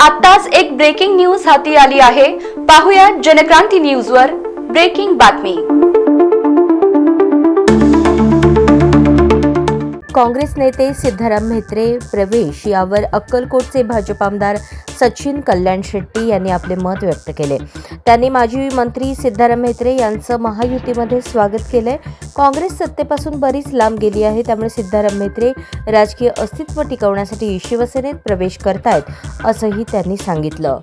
आत्ताच एक breaking news हाती आली आहे. पाहुया जनक्रांती न्यूजवर ब्रेकिंग बातमी. काँग्रेस नेते सिद्धाराम म्हेत्रे प्रवेश यावर अक्कलकोटचे भाजप आमदार सचिन कल्याण शेट्टी यांनी आपले मत व्यक्त केले. त्यांनी माजी मंत्री सिद्धाराम म्हेत्रे यांचं महायुतीमध्ये स्वागत केलंय. काँग्रेस सत्तेपासून बरीच लांब गेली आहे त्यामुळे सिद्धाराम म्हेत्रे राजकीय अस्तित्व टिकवण्यासाठी शिवसेनेत प्रवेश करतायत असंही त्यांनी सांगितलं.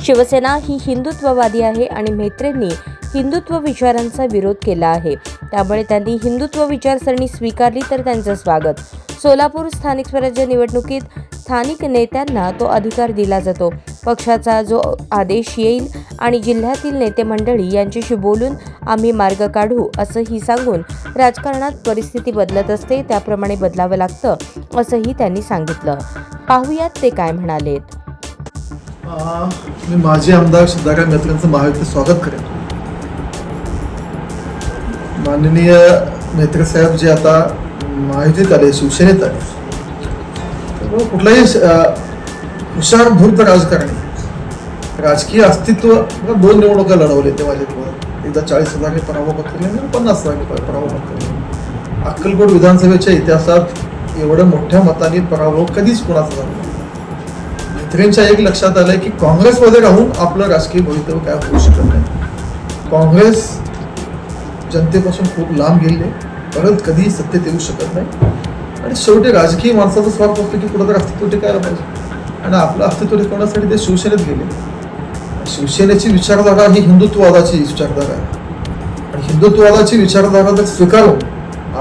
शिवसेना ही हिंदुत्ववादी आहे आणि म्हेत्रेंनी हिंदुत्व विचारांचा विरोध केला आहे. त्यामुळे त्यांनी हिंदुत्व विचारसरणी स्वीकारली तर त्यांचं स्वागत. सोलापूर स्थानिक स्वराज्य निवडणुकीत स्थानिक नेत्यांना तो अधिकार दिला जातो. पक्षाचा जो आदेश येईल आणि जिल्ह्यातील नेते मंडळी यांच्याशी बोलून आम्ही मार्ग काढू असंही सांगून राजकारणात परिस्थिती बदलत असते त्याप्रमाणे बदलावं लागतं असंही त्यांनी सांगितलं. पाहूयात ते काय म्हणालेत. मी माजी आमदार सुधाकर मेत्र्यांचं महायुक्त स्वागत करेन. माननीय नेत्रसाहेब जे आता आयोजित आले शिवसेनेत आले. त्यामुळे कुठलाही हुशार धूर्त राजकारणी राजकीय अस्तित्व दोन निवडणुका लढवले ते माझ्याकडून एकदा चाळीस हजारांनी पराभव पत्करले आणि पन्नास हजारांनी पराभव पत्करले. अक्कलकोट विधानसभेच्या इतिहासात एवढ्या मोठ्या मताने पराभव कधीच कुणाचा झाला नाही. एक लक्षात आलंय की काँग्रेसमध्ये राहून आपलं राजकीय भवितव्य काय होऊ शकत नाही. काँग्रेस जनतेपासून खूप लांब गेले परत कधीही सत्तेत येऊ शकत नाही. आणि शेवटी राजकीय माणसाचा स्वार्थ असतो की कुठं तर अस्तित्व टिकायला पाहिजे. आणि आपलं अस्तित्व टिकवण्यासाठी ते शिवसेनेत गेले. शिवसेनेची विचारधारा ही हिंदुत्ववादाची विचारधारा आहे. आणि हिंदुत्ववादाची विचारधारा जर स्वीकारून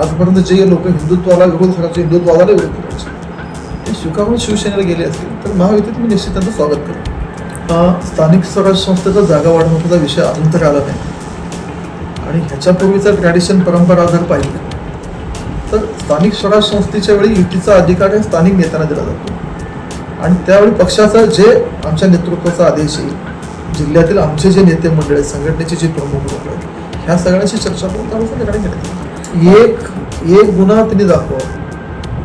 आजपर्यंत जे लोक हिंदुत्वाला विरोध करायचे हिंदुत्वादाला विरोध करायचे ते स्वीकारून शिवसेनेला गेले असतील तर महायुतीत मी निश्चित त्यांचं स्वागत करेन स्थानिक स्वराज्य संस्थेचा जागा वाढवण्याचा विषय अजून तर आला नाही. आणि ह्याच्यापूर्वीचा ट्रॅडिशन परंपरा जर पाहिली तर स्थानिक स्वराज संस्थेच्या वेळी युतीचा अधिकार हा स्थानिक नेत्यांना दिला जातो. आणि त्यावेळी पक्षाचा जे आमच्या नेतृत्वाचा आदेश येईल जिल्ह्यातील आमचे जे नेते मंडळ आहेत संघटनेचे जे प्रमुख लोक आहेत ह्या सगळ्यांशी चर्चा करून त्यानुसार निर्णय घेण्यात एक एक गुन्हा त्यांनी दाखवा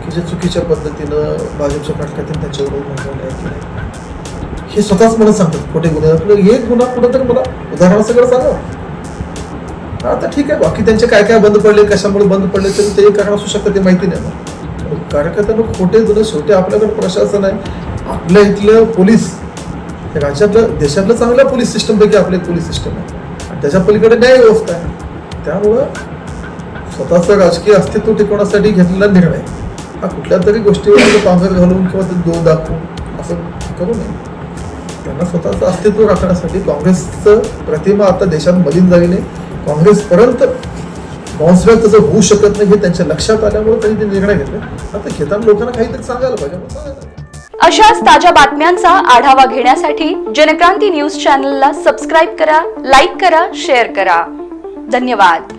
की जे चुकीच्या पद्धतीनं भाजपच्या पाठकातील त्यांच्यावर नोंदवले हे स्वतःच मला सांगतात खोटे गुन्हे आपलं एक गुन्हा कुठं तर मला उदाहरण सगळं सांगा. आता ठीक आहे. बाकी त्यांचे काय काय बंद पडले कशामुळे बंद पडले तरी ते कारण असू शकतं ते माहिती नाही मला. कार्यकर्त्यांना खोटे जुने शेवटी आपल्याकडे प्रशासन आहे. आपल्या इथलं पोलीस हे राज्यातलं देशातलं चांगलं पोलीस सिस्टमपैकी आपली आपलं एक पोलीस सिस्टम आहे. आणि त्याच्या पलीकडे न्याय व्यवस्था आहे. त्यामुळं स्वतःचं राजकीय अस्तित्व टिकवण्यासाठी घेतलेला निर्णय. हा कुठल्या तरी गोष्टीवर पांघर घालून किंवा ते दो दाखवून असं करू नये. त्यांना स्वतःचं अस्तित्व राखण्यासाठी काँग्रेसचं प्रतिमा आता देशात मलिन झाली नाही काँग्रेसपर्यंत बाउन्सबॅक त्याचं होऊ शकत नाही हे त्यांच्या लक्षात आल्यामुळे त्यांनी ते निर्णय घेतले. आता घेताना लोकांना काहीतरी सांगायला पाहिजे. अशाच ताज्या बातम्यांचा आढावा घेण्यासाठी जनक्रांती न्यूज चॅनलला सबस्क्राईब करा लाईक करा शेअर करा. धन्यवाद.